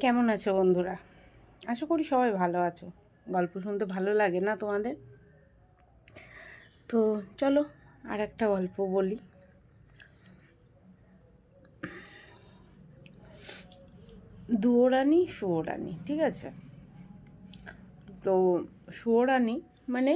কেমন আছো বন্ধুরা? আশা করি সবাই ভালো আছো। গল্প শুনতে ভালো লাগে না তোমাদের? তো চলো আর একটা গল্প বলি। দুয়োরানি সুয়োরানি, ঠিক আছে? তো সুয়োরানি মানে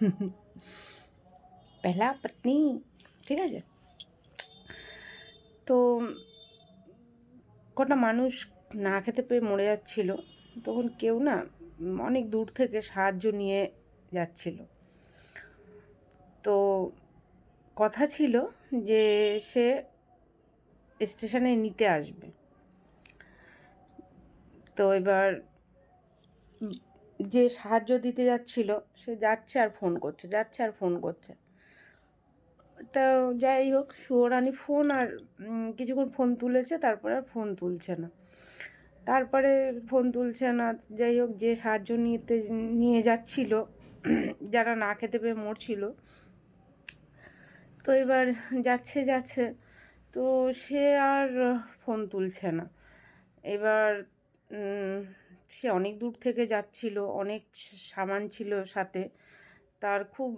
পেলা পত্নী ঠিক আছে? তো কটা মানুষ না খেতে পেয়ে মরে যাচ্ছিল, তখন কেউ না অনেক দূর থেকে সাহায্য নিয়ে যাচ্ছিল। তো কথা ছিল যে সে স্টেশনে নিতে আসবে। তো এবার যে সাহায্য দিতে যাচ্ছিল, সে যাচ্ছে আর ফোন করছে, যাচ্ছে আর ফোন করছে। তা যাই হোক সুয়োরানি ফোন আর কিছুক্ষণ ফোন তুলেছে, তারপরে আর ফোন তুলছে না। তারপরে ফোন তুলছে না, যাই হোক, যে সাহায্য নিতে, নিয়ে যাচ্ছিল, যারা না খেতে পেয়ে মরছিল। তো এবার যাচ্ছে যাচ্ছে, তো সে আর ফোন তুলছে না। এবার সে অনেক দূর থেকে যাচ্ছিল, অনেক সামান ছিল সাথে। তার খুব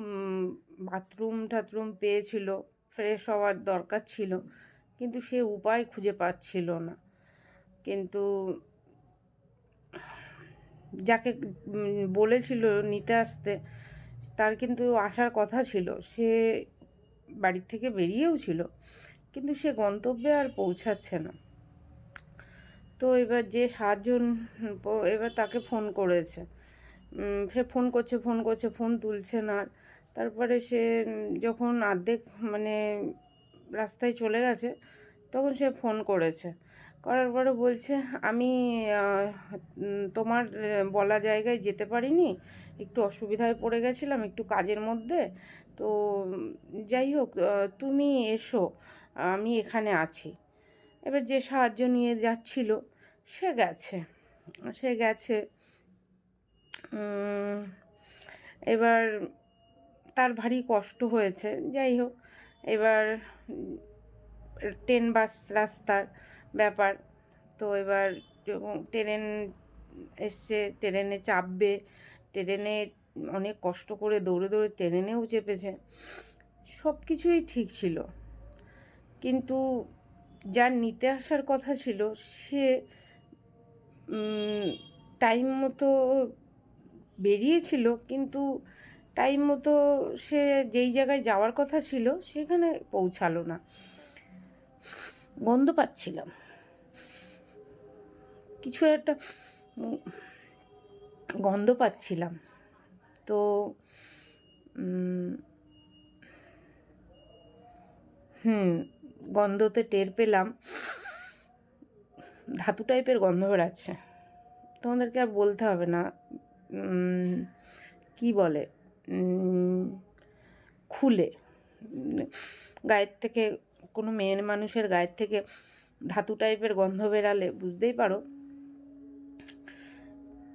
বাথরুম টাথরুম পেয়েছিল, ফ্রেশ হওয়ার দরকার ছিল, কিন্তু সে উপায় খুঁজে পাচ্ছিল না। কিন্তু যাকে বলেছিল নিতে আসতে, তার কিন্তু আসার কথা ছিল। সে বাড়ির থেকে বেরিয়েও ছিল, কিন্তু সে গন্তব্যে আর পৌঁছাচ্ছে না। তো এবার যে সাহায্য এবার তাকে ফোন করেছে। সে ফোন করছে ফোন করছে, ফোন তুলছে না তারপরে সে যখন অর্ধেক মানে রাস্তায় চলে গেছে, তখন সে ফোন করেছে। করার পরে বলছে, আমি তোমার বলা জায়গায় যেতে পারিনি, একটু অসুবিধায় পড়ে গেছিলাম, একটু কাজের মধ্যে। তো, যাই হোক তুমি এসো, আমি এখানে আছি। এবার যে সাহায্য নিয়ে যাচ্ছিল, সে গেছে। সে গেছে এবার তার ভারী কষ্ট হয়েছে, যাই হোক। এবার ট্রেন, বাস রাস্তার ব্যাপার। তো এবার ট্রেন এসছে, ট্রেনে চাপবে, ট্রেনে অনেক কষ্ট করে দৌড়ে দৌড়ে ট্রেনেও চেপেছে। সব কিছুই ঠিক ছিল। কিন্তু যার নিতে আসার কথা ছিল, সে টাইম মতো বেরিয়েছিল, কিন্তু টাইম মতো সে যেই জায়গায় যাওয়ার কথা ছিল, সেখানে পৌঁছালো না। গন্ধ পাচ্ছিলাম। কিছু একটা গন্ধ পাচ্ছিলাম। তো হুম, গন্ধতে টের পেলাম। ধাতু টাইপের গন্ধ বেড়াচ্ছে তোমাদেরকে আর বলতে হবে না। কি বলে? খুলে। গায়ের থেকে কোনো মেয়ের মানুষের গায়ের থেকে ধাতু টাইপের গন্ধ বেরালে বুঝতেই পারো।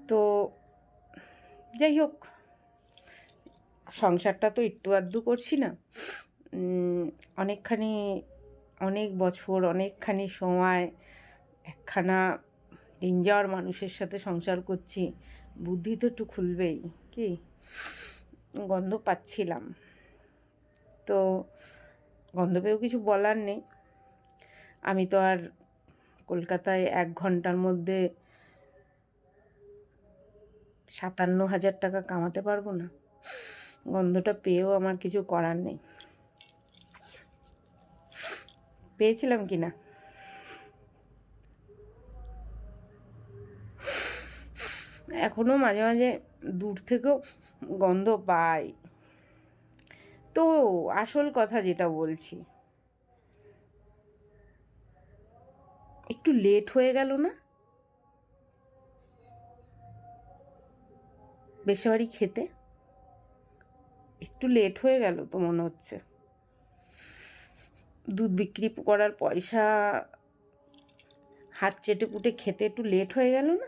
তো যাই হোক, সংসারটা তো একটু আধটু করছি না। অনেকখানি, অনেক বছর, অনেকখানি সময়, একখানা ডেঞ্জার মানুষের সাথে সংসার করছি। বুদ্ধি তো একটু খুলবেই, কি? গন্ধ পাচ্ছিলাম। তো গন্ধ পেয়েও কিছু বলার নেই। আমি তো আর কলকাতায় এক ঘণ্টার মধ্যে সাতান্ন হাজার টাকা কামাতে পারব না। গন্ধটা পেয়েও আমার কিছু করার নেই। পেয়েছিলাম কি না? এখনও মাঝে মাঝে দূর থেকেও গন্ধ পাই। তো আসল কথা যেটা বলছি, একটু লেট হয়ে গেল না? বেশাবাড়ি খেতে? একটু লেট হয়ে গেল তো মনে হচ্ছে। দুধ বিক্রি করার পয়সা হাত চেটে পুটে খেতে একটু লেট হয়ে গেল না?